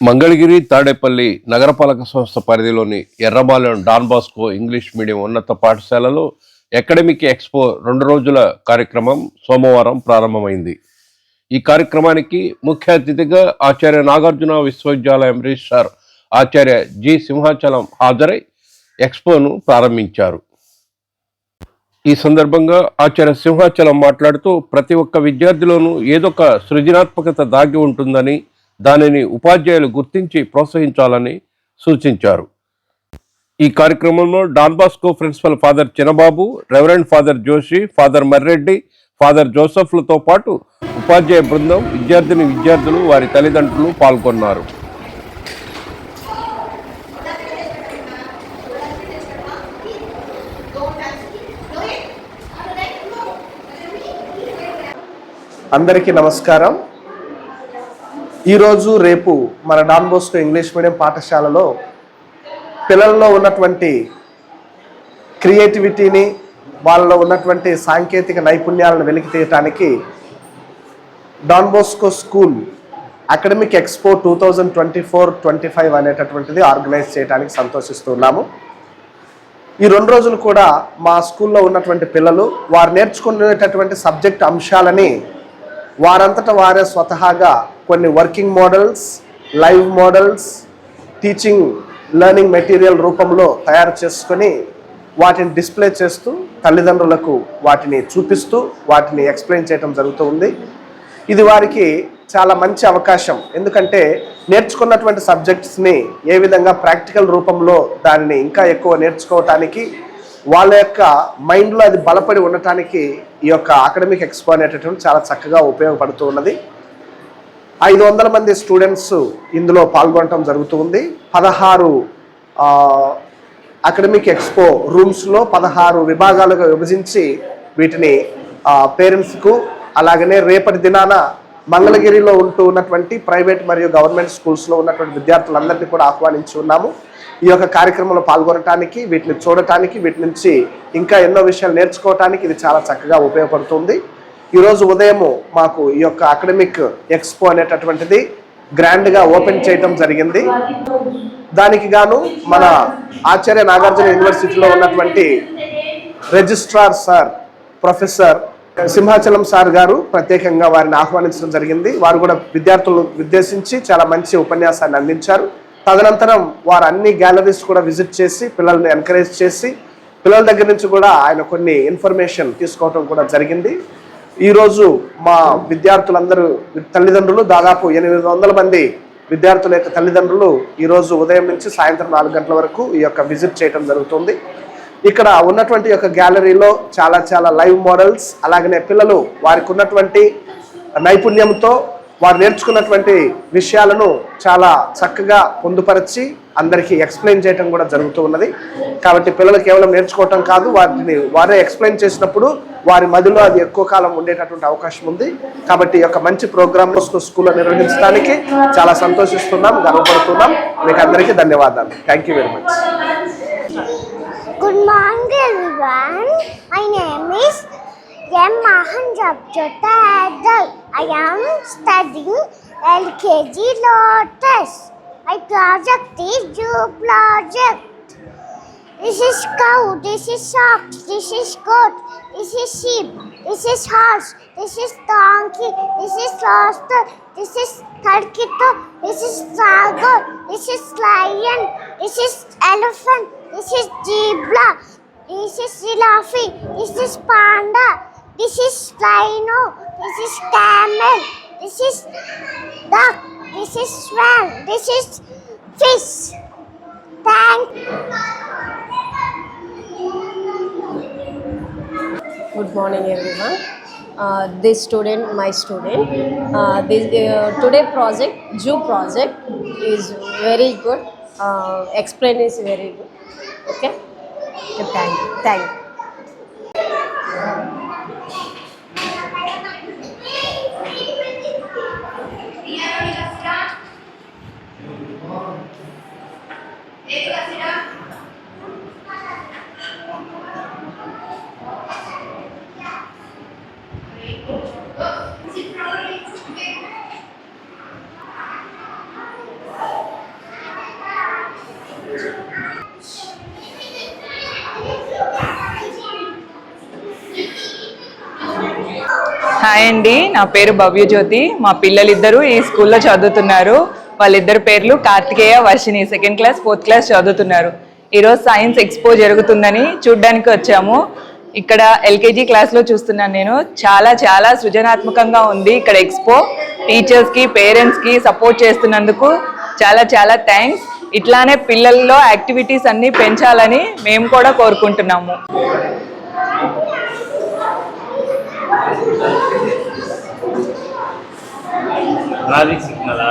మంగళగిరి తాడేపల్లి నగరపాలక సంస్థ పరిధిలోని Errabalem Don Bosco English medium ఉన్నత పాఠశాలలో అకాడమిక్ ఎక్స్పో రెండు రోజుల కార్యక్రమం సోమవారం ప్రారంభమైంది. ఈ కార్యక్రమానికి ముఖ్య అతిథిగా ఆచార్య నాగార్జున విశ్వవిద్యాలయం రిజిస్ట్రార్ ఆచార్య జి సింహాచలం హాజరై ఎక్స్పోను ప్రారంభించారు. ఈ సందర్భంగా ఆచార్య సింహాచలం మాట్లాడుతూ ప్రతి ఒక్క విద్యార్థిలోనూ ఏదొక సృజనాత్మకత దాగి ఉంటుందని దానిని ఉపాధ్యాయులు గుర్తించి ప్రోత్సహించాలని సూచించారు. ఈ కార్యక్రమంలో Don Bosco principal father Chinababu reverend father Joshi father Marreddy father జోసఫ్లతో పాటు ఉపాధ్యాయ బృందం విద్యార్థిని విద్యార్థులు వారి తల్లిదండ్రులు పాల్గొన్నారు. అందరికీ నమస్కారం. ఈరోజు రేపు మన డాన్ బోస్కో ఇంగ్లీష్ మీడియం పాఠశాలలో పిల్లల్లో ఉన్నటువంటి క్రియేటివిటీని వాళ్ళలో ఉన్నటువంటి సాంకేతిక నైపుణ్యాలను వెలికి తీయటానికి Don Bosco school academic expo two thousand twenty four twenty five అనేటటువంటిది ఆర్గనైజ్ చేయడానికి సంతోషిస్తున్నాము ఈ రెండు రోజులు కూడా మా స్కూల్లో ఉన్నటువంటి పిల్లలు వారు నేర్చుకునేటటువంటి సబ్జెక్ట్ అంశాలని వారంతట వారే స్వతహాగా కొన్ని working models live models teaching learning material రూపంలో తయారు చేసుకొని వాటిని డిస్ప్లే చేస్తూ తల్లిదండ్రులకు వాటిని చూపిస్తూ వాటిని ఎక్స్ప్లెయిన్ చేయడం జరుగుతూ ఉంది. ఇది వారికి చాలా మంచి అవకాశం. ఎందుకంటే నేర్చుకున్నటువంటి సబ్జెక్ట్స్ని ఏ విధంగా ప్రాక్టికల్ రూపంలో దానిని ఇంకా ఎక్కువ నేర్చుకోవటానికి వాళ్ళ యొక్క మైండ్లో అది బలపడి ఉండటానికి ఈ యొక్క అకాడమిక్ ఎక్స్పో అనేటటువంటి చాలా చక్కగా ఉపయోగపడుతూ ఉన్నది. ఐదు వందల మంది స్టూడెంట్స్ ఇందులో పాల్గొనడం జరుగుతుంది పదహారు అకాడమిక్ ఎక్స్పో రూమ్స్లో పదహారు విభాగాలుగా విభజించి వీటిని పేరెంట్స్కు అలాగనే రేపటి దినాన మంగళగిరిలో ఉంటూ ఉన్నటువంటి ప్రైవేట్ మరియు గవర్నమెంట్ స్కూల్స్లో ఉన్నటువంటి విద్యార్థులందరినీ కూడా ఆహ్వానించి ఉన్నాము. ఈ యొక్క కార్యక్రమంలో పాల్గొనటానికి వీటిని చూడటానికి వీటి నుంచి ఇంకా ఎన్నో విషయాలు నేర్చుకోవటానికి ఇది చాలా చక్కగా ఉపయోగపడుతుంది. ఈరోజు ఉదయము మాకు ఈ యొక్క అకాడమిక్ ఎక్స్పో అనేటటువంటిది గ్రాండ్గా ఓపెన్ చేయటం జరిగింది. దానికి గాను మన ఆచార్య నాగార్జున యూనివర్సిటీలో ఉన్నటువంటి registrar sir professor Simhachalam sir గారు ప్రత్యేకంగా వారిని ఆహ్వానించడం జరిగింది. వారు కూడా విద్యార్థులను ఉద్దేశించి చాలా మంచి ఉపన్యాసాన్ని అందించారు. తదనంతరం వారు అన్ని గ్యాలరీస్ కూడా విజిట్ చేసి పిల్లల్ని ఎంకరేజ్ చేసి పిల్లల దగ్గర నుంచి కూడా ఆయన కొన్ని ఇన్ఫర్మేషన్ తీసుకోవటం కూడా జరిగింది. ఈరోజు మా విద్యార్థులందరూ తల్లిదండ్రులు దాదాపు ఎనిమిది వందల మంది విద్యార్థుల యొక్క తల్లిదండ్రులు ఈరోజు ఉదయం నుంచి సాయంత్రం నాలుగు గంటల వరకు ఈ యొక్క విజిట్ చేయడం జరుగుతుంది. ఇక్కడ ఉన్నటువంటి యొక్క గ్యాలరీలో చాలా చాలా లైవ్ మోడల్స్ అలాగనే పిల్లలు వారికి ఉన్నటువంటి నైపుణ్యంతో వారు నేర్చుకున్నటువంటి విషయాలను చాలా చక్కగా పొందుపరిచి అందరికీ ఎక్స్ప్లెయిన్ చేయడం కూడా జరుగుతూ ఉన్నది. కాబట్టి పిల్లలు కేవలం నేర్చుకోవటం కాదు వాటిని వారే ఎక్స్ప్లెయిన్ చేసినప్పుడు వారి మదిలో అది ఎక్కువ కాలం ఉండేటటువంటి అవకాశం ఉంది. కాబట్టి ఈ యొక్క మంచి ప్రోగ్రామ్ స్కూల్లో నిర్వహించడానికి చాలా సంతోషిస్తున్నాం గర్వపడుతున్నాం. మీకు అందరికీ ధన్యవాదాలు. Thank you very much Good morning, everyone. My name is M. Mahan Jabjota Adal. I am studying LKG Lotus. My project is Zoo Project. This is cow, this is ox, this is goat, this is sheep, this is horse, this is donkey, this is rooster, this is turkey, this is tiger, this is lion, this is elephant, this is zebra, this is giraffe, this is panda, this is rhino, this is camel, this is duck, this is swan, this is fish. Thank Good morning, everyone. Uh, this student, my student, uh, this uh, today project, Zoo project, is very good. Uh, explain is very good. Okay. Thank you. Thank you. Hi అండి నా పేరు భవ్యజ్యోతి. మా పిల్లలిద్దరూ ఈ స్కూల్లో చదువుతున్నారు. వాళ్ళిద్దరు పేర్లు Karthikeya Varshini second class fourth class చదువుతున్నారు. ఈరోజు సైన్స్ ఎక్స్పో జరుగుతుందని చూడ్డానికి వచ్చాము. ఇక్కడ ఎల్కేజీ క్లాస్లో చూస్తున్నాను నేను. చాలా చాలా సృజనాత్మకంగా ఉంది ఇక్కడ ఎక్స్పో టీచర్స్కి పేరెంట్స్కి సపోర్ట్ చేస్తున్నందుకు చాలా చాలా థ్యాంక్స్ ఇట్లానే పిల్లల్లో యాక్టివిటీస్ అన్నీ పెంచాలని మేము కూడా కోరుకుంటున్నాము. ట్రాఫిక్ సిగ్నలా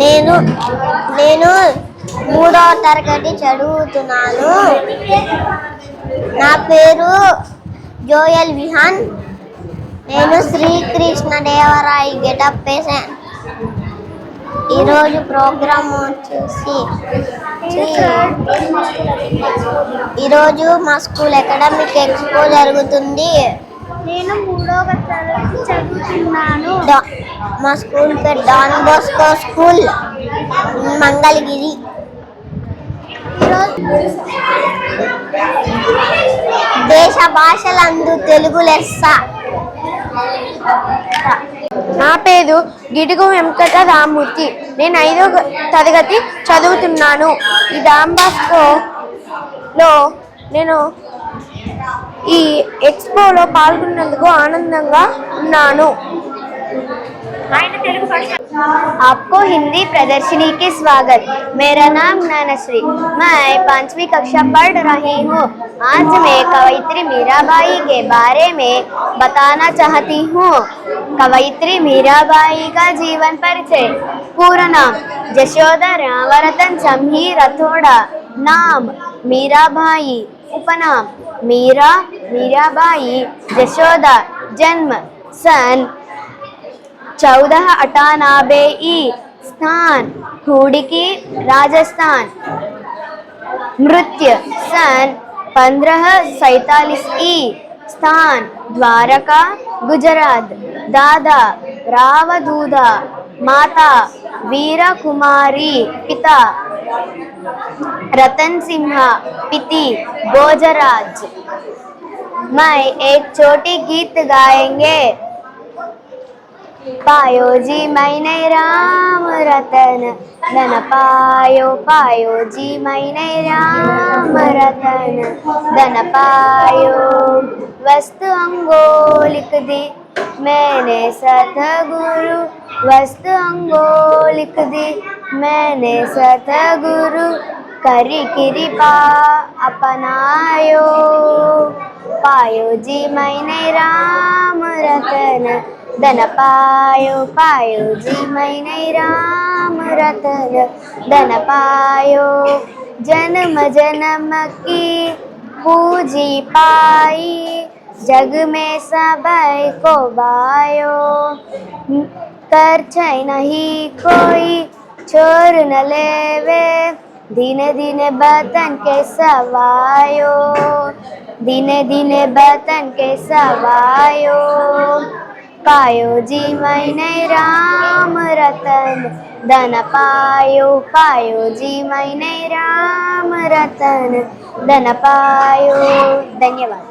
నేను నేను మూడవ తరగతి చదువుతున్నాను. నా పేరు జోయల్ విహాన్. నేను శ్రీకృష్ణ దేవరాయి గెటప్ వేసాను ఈరోజు ప్రోగ్రామ్ వచ్చేసి ఈరోజు మా స్కూల్ అకాడమిక్ ఎక్స్పో జరుగుతుంది. నేను మూడవ తరగతి చదువుతున్నాను. మా స్కూల్ పేరు డాన్ బోస్కో స్కూల్ మంగళగిరి. దేశ భాషలందు తెలుగు లెస్స. నా పేరు గిడుగు వెంకట రామూర్తి నేను ఐదో తరగతి చదువుతున్నాను. ఈ డాంబాస్కోలో నేను ఈ ఎక్స్పోలో పాల్గొన్నందుకు ఆనందంగా ఉన్నాను. आपको हिंदी प्रदर्शनी के स्वागत। मेरा नाम नैनश्री। मैं पांचवी कक्षा पढ़ रही हूँ। आज मैं कवयित्री मीराबाई के बारे में बताना चाहती हूँ। कवयित्री मीराबाई का जीवन परिचय। पूरा नाम जशोदा रामरतन जमही रथोड़ा नाम मीराबाई। उपनाम मीरा, मीराबाई जशोदा जन्म सन चौदह अठानबे ई स्थान, हुडिकी, राजस्थान। नृत्य सन पंद्रह सैतालीस ई स्थान, द्वारका, गुजरात। दादा, रावदूदा, माता वीरा कुमारी पिता। रतन सिंह, पिति भोजराज मैं एक छोटी गीत गाएँगे। पायो जी मैंने राम रतन धन पायो पायो जी मैंने राम रतन धन पायो वस्तु अंगो लिख दी मैंने सतगुरु वस्तु अंगो लिख दी मैंने सतगुरु करी कृपा अपनायो पायो जी मैंने राम रतन ધન પાયો जी જીમય राम रतन दन पायो जन्म जन्म की पूजी पाई। जग में सबई को बायो। कर नहीं कोई चोर न लेवे। धीने दिने बतन के सवायो। धीने धीने बतन के सवायो। पायो जी मैने राम रतन धन पायो पायो जी मैने राम रतन धन पायो। धन्यवाद।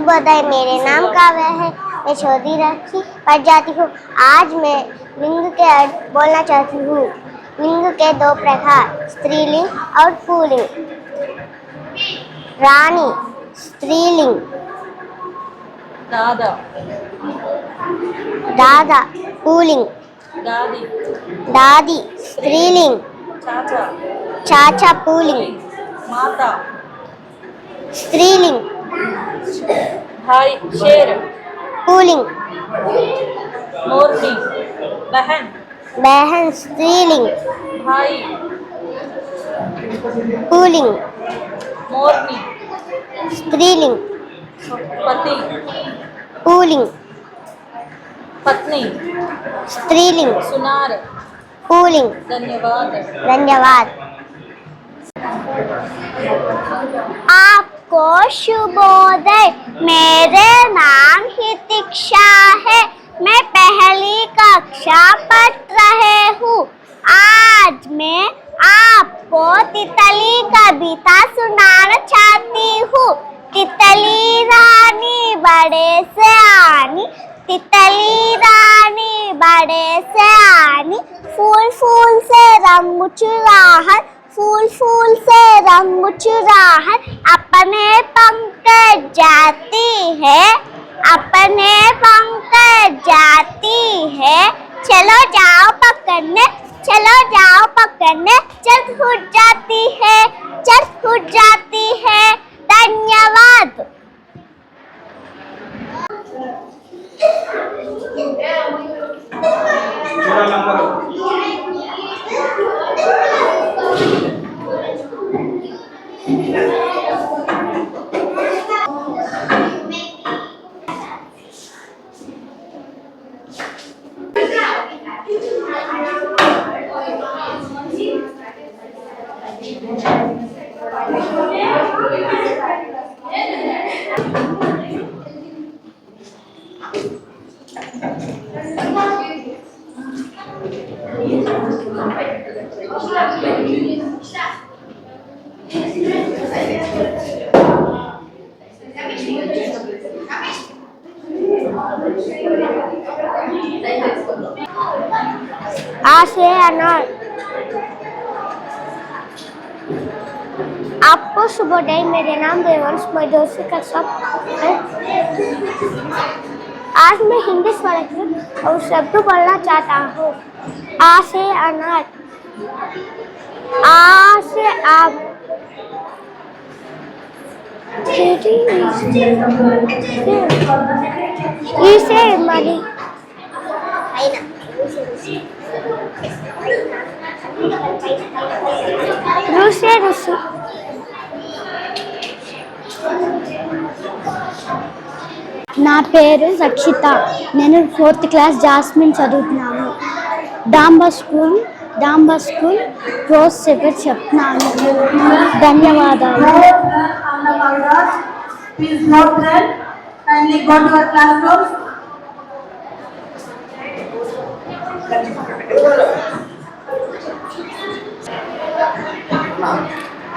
शुभोदय मेरे नाम काव्य है मैं छोटी राखी पढ़ जाती हूँ। आज मैं लिंग के अर्थ बोलना चाहती हूँ। लिंग के दो प्रकार स्त्रीलिंग और पुलिंग। रानी स्त्रीलिंग। दादा। दादा पुलिंग। दादी। दादी स्त्रीलिंग। चाचा। चाचा पुलिंग। माता। स्त्रीलिंग। भाई शेर पुलिंग मोरनी बहन बहन स्त्रीलिंग भाई पुलिंग मोरनी स्त्रीलिंग पति पुलिंग पत्नी स्त्रीलिंग सुनार पुलिंग धन्यवाद धन्यवाद आप आपको शुभोदय मेरे नाम हितिक्षा है। मैं पहली कक्षा पढ़ रहे हूँ। आज मैं आपको तितली कविता सुनाना चाहती हूँ। तितली रानी बड़े से आनी। तितली रानी बड़े से आनी। फूल फूल से रंग चुराहट। फूल फूल से रंग चुराहट। अपने पंख जाती है, अपने पंख जाती है। चलो जाओ पकड़ने, चलो जाओ पकड़ने। चल उठ जाती है चल उठ जाती है। धन्यवाद। आ से अनार आपको शुभोदय मेरे नाम देवंश मजोशी का सब आज मैं हिंदी स्वरकृत और शब्द बोलना चाहता हूँ। आ से अनार, आ से आप इसे मरी। రుసే రుసు నా పేరు రక్షిత. నేను ఫోర్త్ క్లాస్ జాస్మిన్ చదువుతున్నాను. డాంబా స్కూల్ డాంబా స్కూల్ రోజ్ సెపర్ చెప్తున్నాను. ధన్యవాదాలు. Please note that kindly go to your classrooms.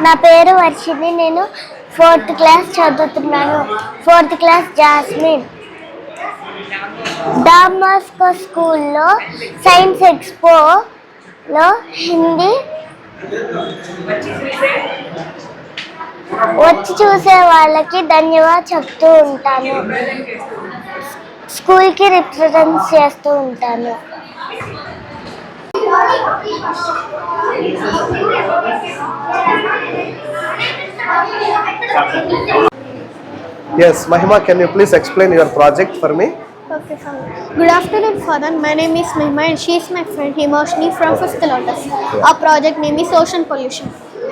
నా పేరు వర్షిని నేను ఫోర్త్ క్లాస్ చదువుతున్నాను. Fourth class Jasmine. డామాస్కో స్కూల్లో సైన్స్ ఎక్స్పోలో హిందీ వచ్చి చూసే వాళ్ళకి ధన్యవాదాలు చెప్తూ ఉంటాను. స్కూల్కి రిప్రజెంట్ చేస్తూ ఉంటాను. Yes, Mahima, can you please explain your project for me? Okay, fine. Good afternoon, Father. My name is Mahima and she is my friend Himoshni from Fifth Lotus. Our project name is Ocean Pollution.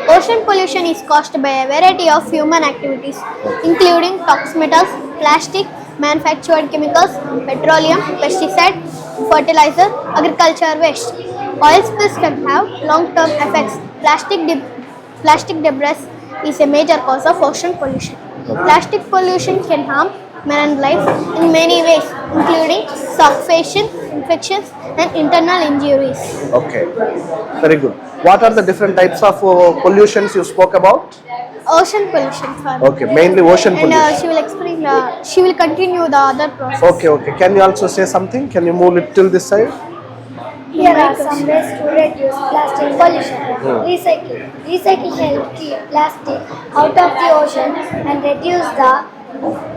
Ocean pollution is caused by a variety of human activities, including toxic metals, plastic, manufactured chemicals, petroleum, pesticide, fertilizer, agriculture waste. Oil spills can have long-term effects. Plastic, de- plastic debris is a major cause of ocean pollution. Plastic pollution can harm marine life in many ways, including suffocation, infections, and internal injuries. Okay, very good. What are the different types of uh, pollutions you spoke about? Ocean pollution, for Okay, mainly ocean And uh, pollution. she will explain. Uh, she will continue the other process. Okay, okay. Can you also say something? Can you move little this side? Here are some ways to reduce plastic pollution. Recycle. Recycle help keep plastic out of the ocean and reduce the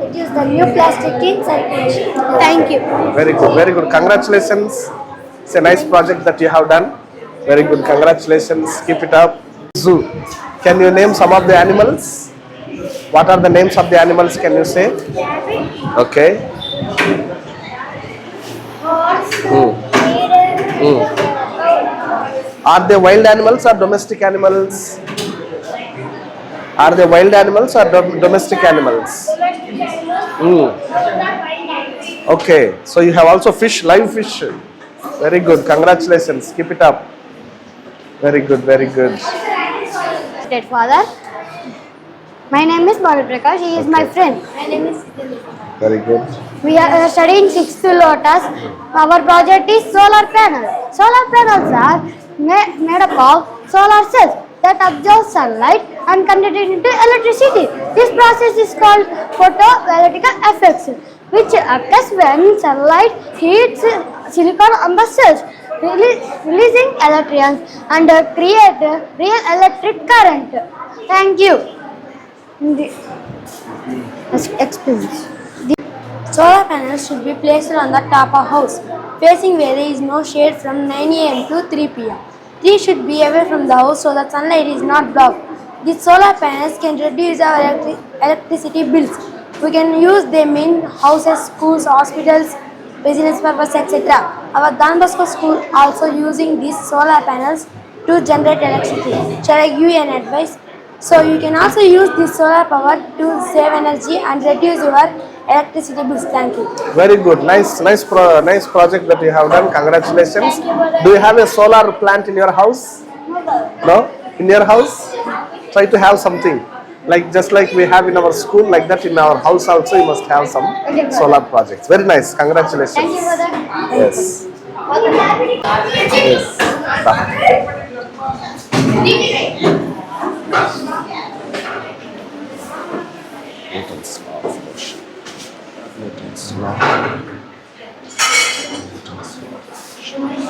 reduce the new plastic in circulation. Thank you. Very good, very good. Congratulations. It's a nice project that you have done. Very good. Congratulations. Keep it up. Zoo. Can you name some of the animals? What are the names of the animals? Can you say? Okay. Hmm. Hmm. Are they wild animals or domestic animals? Are they wild animals or dom- domestic animals? Hmm. Okay, so you have also fish, live fish. Very good. Congratulations. Keep it up. Very good, very good. Father. My name is Bobby Prakash. He is my friend. My name is Very good. We are uh, studying sixth lotus. Our project is solar panel. Solar panels are ma- made up of solar cells that absorb sunlight and convert it into electricity. This process is called photovoltaic effects, which occurs when sunlight heats silicon on the cells, releasing electrons and create real electric current. Thank you. The- Experience. Solar panels should be placed on the top of house, facing where there is no shade from 9 am to 3 pm. Trees should be away from the house so that sunlight is not blocked. These solar panels can reduce our electri- electricity bills. We can use them in houses, schools, hospitals, business purpose, etc. Our Don Bosco school also using these solar panels to generate electricity. Shall I give you an advice? So you can also use this solar power to save energy and reduce your electricity bills. Thank you. Very good. Nice, nice, pro- nice project that you have done. Congratulations. Do you have a solar plant in your house? No? In your house? Try to have something. Like just like we have in our school, like that in our house also, you must have some solar projects. Very nice. Congratulations. Thank you, brother. Yes. Yes. Bye. Let us love worship. Let us love. Let us love worship.